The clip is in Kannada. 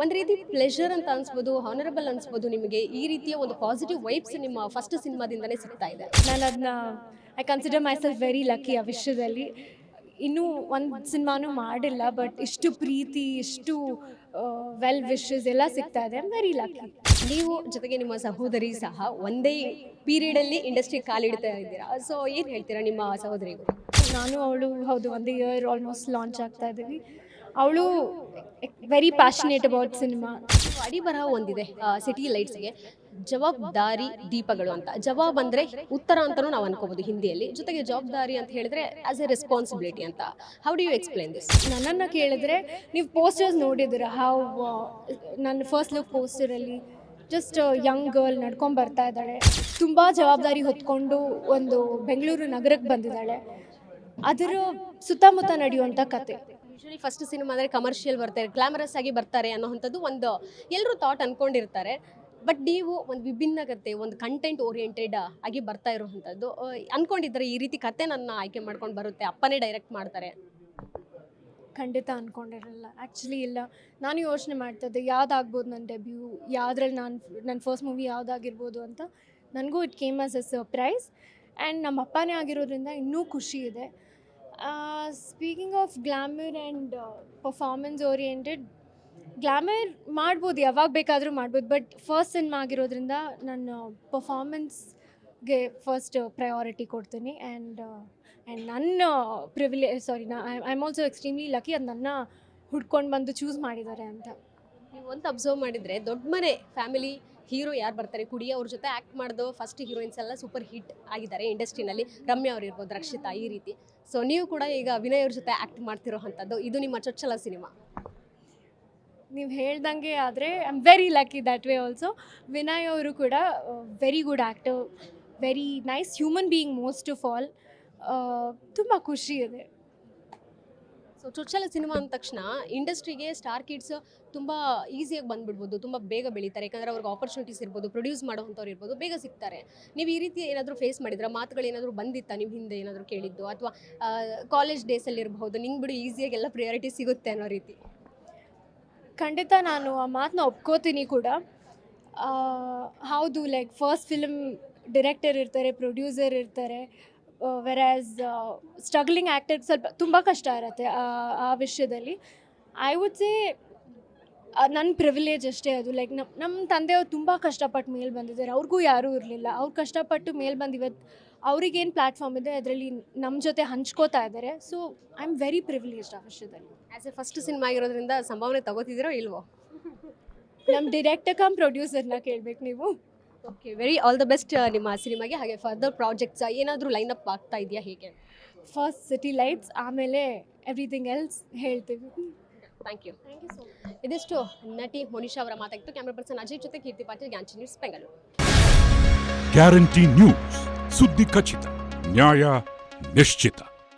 ಒಂದು ರೀತಿ ಪ್ಲೆಷರ್ ಅಂತ ಅನ್ಸ್ಬೋದು ಹಾನರಬಲ್ ಅನ್ಸ್ಬೋದು ನಿಮಗೆ ಈ ರೀತಿಯ ಒಂದು ಪಾಸಿಟಿವ್ ವೈಬ್ಸ್ ನಿಮ್ಮ ಫಸ್ಟ್ ಸಿನಿಮಾದಿಂದನೇ ಸಿಗ್ತಾ ಇದೆ. ನಾನು ಅದನ್ನ I consider myself very lucky ಆ ವಿಷಯದಲ್ಲಿ ಇನ್ನೂ ಒಂದು ಸಿನಿಮಾನೂ ಮಾಡಿಲ್ಲ ಬಟ್ ಇಷ್ಟು ಪ್ರೀತಿ ಇಷ್ಟು ವೆಲ್ ವಿಶಸ್ ಎಲ್ಲ ಸಿಗ್ತಾ ಇದೆ. ವೆರಿ ಲಕ್ಕಿ ನೀವು ಜೊತೆಗೆ ನಿಮ್ಮ ಸಹೋದರಿ ಸಹ ಒಂದೇ ಪೀರಿಯಡಲ್ಲಿ ಇಂಡಸ್ಟ್ರಿ ಕಾಲಿಡ್ತಾ ಇದ್ದೀರಾ? ಸೊ ಏನು ಹೇಳ್ತೀರಾ ನಿಮ್ಮ ಸಹೋದರಿಗೂ ನಾನು ಅವಳು ಹೌದು ಒಂದು ಇಯರ್ ಆಲ್ಮೋಸ್ಟ್ ಲಾಂಚ್ ಆಗ್ತಾ ಇದ್ದೀವಿ. ಅವಳು ವೆರಿ ಪ್ಯಾಷನೇಟ್ ಅಬೌಟ್ ಸಿನಿಮಾ ಅಡಿ ಬರಹ ಒಂದಿದೆ ಸಿಟಿ ಲೈಟ್ಸ್ಗೆ ಜವಾಬ್ದಾರಿ ದೀಪಗಳು ಅಂತ. ಜವಾಬ್ ಅಂದರೆ ಉತ್ತರ ಅಂತಲೂ ನಾವು ಅನ್ಕೋಬೋದು ಹಿಂದಿಯಲ್ಲಿ. ಜೊತೆಗೆ ಜವಾಬ್ದಾರಿ ಅಂತ ಹೇಳಿದ್ರೆ ಆಸ್ ಎ ರೆಸ್ಪಾನ್ಸಿಬಿಲಿಟಿ ಅಂತ. How do you explain this ನನ್ನನ್ನು ಕೇಳಿದ್ರೆ ನೀವು ಪೋಸ್ಟರ್ಸ್ ನೋಡಿದ್ರೆ ಹೌ ನನ್ನ ಫಸ್ಟ್ ಲುಕ್ ಪೋಸ್ಟರಲ್ಲಿ ಜಸ್ಟ್ ಯಂಗ್ ಗರ್ಲ್ ನಡ್ಕೊಂಡು ಬರ್ತಾ ಇದ್ದಾಳೆ. ತುಂಬ ಜವಾಬ್ದಾರಿ ಹೊತ್ಕೊಂಡು ಒಂದು ಬೆಂಗಳೂರು ನಗರಕ್ಕೆ ಬಂದಿದ್ದಾಳೆ. ಅದರ ಸುತ್ತಮುತ್ತ ನಡೆಯುವಂಥ ಕತೆ. ಯೂಶಲಿ ಫಸ್ಟ್ ಸಿನಿಮಾ ಅಂದರೆ ಕಮರ್ಷಿಯಲ್ ಬರ್ತಾರೆ ಗ್ಲಾಮರಸ್ ಆಗಿ ಬರ್ತಾರೆ ಅನ್ನೋವಂಥದ್ದು ಒಂದು ಎಲ್ಲರೂ ಥಾಟ್ ಅಂದ್ಕೊಂಡಿರ್ತಾರೆ ಬಟ್ ನೀವು ಒಂದು ವಿಭಿನ್ನ ಕತೆ ಒಂದು ಕಂಟೆಂಟ್ ಓರಿಯೆಂಟೆಡ್ ಆಗಿ ಬರ್ತಾ ಇರುವಂಥದ್ದು ಅಂದ್ಕೊಂಡಿದ್ದಾರೆ ಈ ರೀತಿ ಕತೆ ನನ್ನ ಆಯ್ಕೆ ಮಾಡ್ಕೊಂಡು ಬರುತ್ತೆ, ಅಪ್ಪನೇ ಡೈರೆಕ್ಟ್ ಮಾಡ್ತಾರೆ. ಖಂಡಿತ ಅಂದ್ಕೊಂಡಿರಲಿಲ್ಲ ಆ್ಯಕ್ಚುಲಿ ಇಲ್ಲ. ನಾನು ಯೋಚನೆ ಮಾಡ್ತಿದ್ದೆ, ಯಾವ್ದಾಗ್ಬೋದು ನನ್ನ ಡೆಬ್ಯೂ ಯಾವುದ್ರಲ್ಲಿ ನಾನು ನನ್ನ ಫಸ್ಟ್ ಮೂವಿ ಯಾವುದಾಗಿರ್ಬೋದು ಅಂತ? ನನಗೂ it came as a surprise and ನಮ್ಮ ಅಪ್ಪನೇ ಆಗಿರೋದ್ರಿಂದ ಇನ್ನೂ ಖುಷಿ ಇದೆ. Speaking of glamour and performance oriented glamour ಮಾಡ್ಬೋದು, ಯಾವಾಗ ಬೇಕಾದರೂ ಮಾಡ್ಬೋದು ಬಟ್ ಫಸ್ಟ್ ಸಿನಿಮಾ ಆಗಿರೋದ್ರಿಂದ ನಾನು ಪರ್ಫಾರ್ಮೆನ್ಸ್ಗೆ ಫಸ್ಟ್ ಪ್ರಯಾರಿಟಿ ಕೊಡ್ತೀನಿ. ಆ್ಯಂಡ್ ಆ್ಯಂಡ್ ನನ್ನ ಪ್ರಿವಿಲೇ ಸಾರಿ ನಾ I am also extremely lucky ಅದು ನನ್ನ ಹುಡ್ಕೊಂಡು ಬಂದು ಚೂಸ್ ಮಾಡಿದ್ದಾರೆ ಅಂತ. ನೀವು ಒಂದು ಅಬ್ಸರ್ವ್ ಮಾಡಿದರೆ ದೊಡ್ಡ ಮನೆ ಫ್ಯಾಮಿಲಿ ಹೀರೋ ಯಾರು ಬರ್ತಾರೆ? ಕುಡಿ ಅವ್ರ ಜೊತೆ ಆ್ಯಕ್ಟ್ ಮಾಡಿದೋ ಫಸ್ಟ್ ಹೀರೋಯಿನ್ಸ್ ಎಲ್ಲ ಸೂಪರ್ ಹಿಟ್ ಆಗಿದ್ದಾರೆ ಇಂಡಸ್ಟ್ರಿನಲ್ಲಿ. ರಮ್ಯಾ ಅವ್ರು ಇರ್ಬೋದು, ರಕ್ಷಿತಾ ಈ ರೀತಿ. ಸೊ ನೀವು ಕೂಡ ಈಗ ವಿನಯ್ ಅವ್ರ ಜೊತೆ ಆ್ಯಕ್ಟ್ ಮಾಡ್ತಿರೋ ಅಂಥದ್ದು, ಇದು ನಿಮ್ಮ ಚೊಚ್ಚಲ ಸಿನಿಮಾ. ನೀವು ಹೇಳ್ದಂಗೆ ಆದರೆ I am very lucky that way also Vinay ಅವರು ಕೂಡ very good actor very nice human being most of all ತುಂಬ ಖುಷಿ ಇದೆ. ಸೊ ಚೊಚ್ಚಲ ಸಿನಿಮಾ ಅಂದ ತಕ್ಷಣ ಇಂಡಸ್ಟ್ರಿಗೆ ಸ್ಟಾರ್ ಕಿಡ್ಸ್ ತುಂಬ ಈಸಿಯಾಗಿ ಬಂದ್ಬಿಡ್ಬೋದು, ತುಂಬ ಬೇಗ ಬೆಳೀತಾರೆ. ಯಾಕಂದರೆ ಅವ್ರಿಗೆ ಆಪರ್ಚುನಿಟೀಸ್ ಇರ್ಬೋದು ಪ್ರೊಡ್ಯೂಸ್ ಮಾಡೋವಂಥವ್ರು ಇರ್ಬೋದು, ಬೇಗ ಸಿಗ್ತಾರೆ. ನೀವು ಈ ರೀತಿ ಏನಾದರೂ ಫೇಸ್ ಮಾಡಿದ್ರೆ? ಮಾತುಗಳು ಏನಾದರೂ ಬಂದಿತ್ತಾ ನಿಮ್ಮ ಹಿಂದೆ ಏನಾದರೂ ಕೇಳಿದ್ದು? ಅಥವಾ ಕಾಲೇಜ್ ಡೇಸಲ್ಲಿ ಇರಬಹುದು, ನಿಂಗೆ ಬಿಡು ಈಸಿಯಾಗಿ ಎಲ್ಲ ಪ್ರಿಯಾರಿಟಿ ಸಿಗುತ್ತೆ ಅನ್ನೋ ರೀತಿ? ಖಂಡಿತ ನಾನು ಆ ಮಾತನ್ನ ಒಪ್ಕೋತೀನಿ ಕೂಡ. ಹೌದು ಲೈಕ್ ಫಸ್ಟ್ ಫಿಲ್ಮ್ ಡಿರೆಕ್ಟರ್ ಇರ್ತಾರೆ ಪ್ರೊಡ್ಯೂಸರ್ ಇರ್ತಾರೆ ವೆರಾಸ್ ಸ್ಟ್ರಗ್ಲಿಂಗ್ ಆ್ಯಕ್ಟರ್ ಸ್ವಲ್ಪ ತುಂಬ ಕಷ್ಟ ಇರುತ್ತೆ ಆ- ವಿಷಯದಲ್ಲಿ. ಐ ವುಡ್ ಸೇ ನನ್ನ ಪ್ರಿವಿಲೇಜ್ ಅಷ್ಟೇ ಅದು. ಲೈಕ್ ನಮ್ಮ ನಮ್ಮ ತಂದೆಯವ್ರು ತುಂಬ ಕಷ್ಟಪಟ್ಟು ಮೇಲೆ ಬಂದಿದ್ದಾರೆ. ಅವ್ರಿಗೂ ಯಾರೂ ಇರಲಿಲ್ಲ. ಅವ್ರು ಕಷ್ಟಪಟ್ಟು ಮೇಲೆ ಬಂದು ಇವತ್ತು ಅವ್ರಿಗೇನು ಪ್ಲ್ಯಾಟ್ಫಾರ್ಮ್ ಇದೆ ಅದರಲ್ಲಿ ನಮ್ಮ ಜೊತೆ ಹಂಚ್ಕೋತಾ ಇದ್ದಾರೆ so I am very privileged ಆ ವಿಷಯದಲ್ಲಿ. ಆ್ಯಸ್ ಎ ಫಸ್ಟ್ ಸಿನಿಮಾ ಆಗಿರೋದ್ರಿಂದ ಸಂಭಾವನೆ ತಗೋತಿದ್ದೀರೋ ಇಲ್ವೋ? ನಮ್ಮ ಡಿರೆಕ್ಟರ್ ಕಮ್ ಪ್ರೊಡ್ಯೂಸರ್ನ ಕೇಳಬೇಕು ನೀವು. Okay very all the best ನಿಮ್ಮ ಸಿನಿಮಾಗೆ. ಹಾಗೆ ಫರ್ದರ್ ಪ್ರಾಜೆಕ್ಟ್ಸ್ ಏನಾದರೂ ಲೈನ್ ಅಪ್ ಆಗ್ತಾ ಇದೆಯಾ ಹೇಗೆ? ಫಸ್ಟ್ ಸಿಟಿ ಲೈಟ್ಸ್ ಆಮೇಲೆ ಎವ್ರಿಥಿಂಗ್ ಎಲ್ಸ್ ಹೇಳ್ತೀವಿ. Thank you thank you so ಇದಿಷ್ಟು ನಟಿ ಮೋನಿಶಾ ಅವರ ಮಾತಾಗಿತ್ತು. ಕ್ಯಾಮ್ರಾ ಪರ್ಸನ್ ಅಜಯ್ ಜೊತೆ ಕೀರ್ತಿ ಪಾಟೀಲ್ ಗ್ಯಾಂಚಿ ನ್ಯೂಸ್ ಬೆಂಗಳೂರು ಗ್ಯಾರಂಟಿ ನ್ಯೂಸ್ ಸುದ್ದಿ ಖಚಿತ ನ್ಯಾಯ ನಿಶ್ಚಿತ.